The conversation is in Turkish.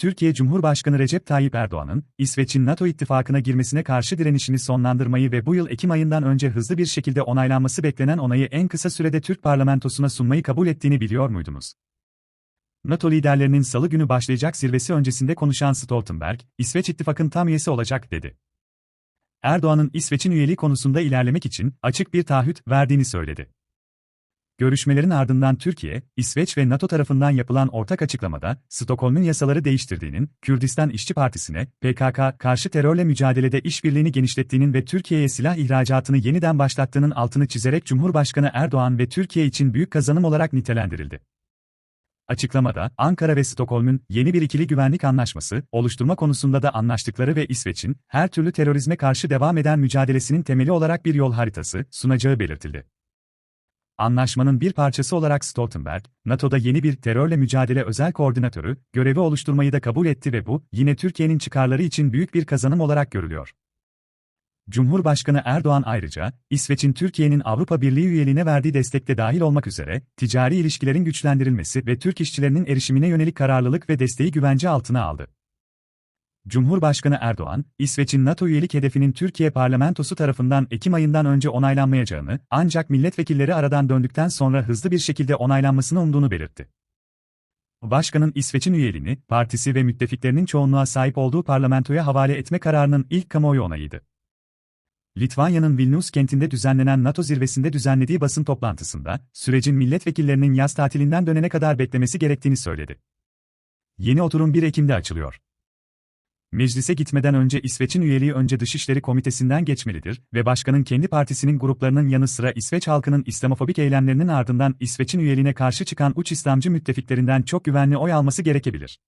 Türkiye Cumhurbaşkanı Recep Tayyip Erdoğan'ın, İsveç'in NATO ittifakına girmesine karşı direnişini sonlandırmayı ve bu yıl Ekim ayından önce hızlı bir şekilde onaylanması beklenen onayı en kısa sürede Türk parlamentosuna sunmayı kabul ettiğini biliyor muydunuz? NATO liderlerinin salı günü başlayacak zirvesi öncesinde konuşan Stoltenberg, İsveç ittifakın tam üyesi olacak dedi. Erdoğan'ın İsveç'in üyeliği konusunda ilerlemek için açık bir taahhüt verdiğini söyledi. Görüşmelerin ardından Türkiye, İsveç ve NATO tarafından yapılan ortak açıklamada, Stockholm'un yasaları değiştirdiğinin, Kürdistan İşçi Partisi'ne, PKK, karşı terörle mücadelede işbirliğini genişlettiğinin ve Türkiye'ye silah ihracatını yeniden başlattığının altını çizerek Cumhurbaşkanı Erdoğan ve Türkiye için büyük kazanım olarak nitelendirildi. Açıklamada, Ankara ve Stockholm'un yeni bir ikili güvenlik anlaşması oluşturma konusunda da anlaştıkları ve İsveç'in her türlü terörizme karşı devam eden mücadelesinin temeli olarak bir yol haritası sunacağı belirtildi. Anlaşmanın bir parçası olarak Stoltenberg, NATO'da yeni bir terörle mücadele özel koordinatörü görevi oluşturmayı da kabul etti ve bu, yine Türkiye'nin çıkarları için büyük bir kazanım olarak görülüyor. Cumhurbaşkanı Erdoğan ayrıca, İsveç'in Türkiye'nin Avrupa Birliği üyeliğine verdiği destekte dahil olmak üzere, ticari ilişkilerin güçlendirilmesi ve Türk işçilerinin erişimine yönelik kararlılık ve desteği güvence altına aldı. Cumhurbaşkanı Erdoğan, İsveç'in NATO üyelik hedefinin Türkiye parlamentosu tarafından Ekim ayından önce onaylanmayacağını, ancak milletvekilleri aradan döndükten sonra hızlı bir şekilde onaylanmasını umduğunu belirtti. Başkanın İsveç'in üyeliğini, partisi ve müttefiklerinin çoğunluğa sahip olduğu parlamentoya havale etme kararının ilk kamuoyu onayıydı. Litvanya'nın Vilnius kentinde düzenlenen NATO zirvesinde düzenlediği basın toplantısında, sürecin milletvekillerinin yaz tatilinden dönene kadar beklemesi gerektiğini söyledi. Yeni oturum 1 Ekim'de açılıyor. Meclise gitmeden önce İsveç'in üyeliği önce Dışişleri Komitesi'nden geçmelidir ve başkanın kendi partisinin gruplarının yanı sıra İsveç halkının İslamofobik eylemlerinin ardından İsveç'in üyeliğine karşı çıkan uç İslamcı müttefiklerinden çok güvenli oy alması gerekebilir.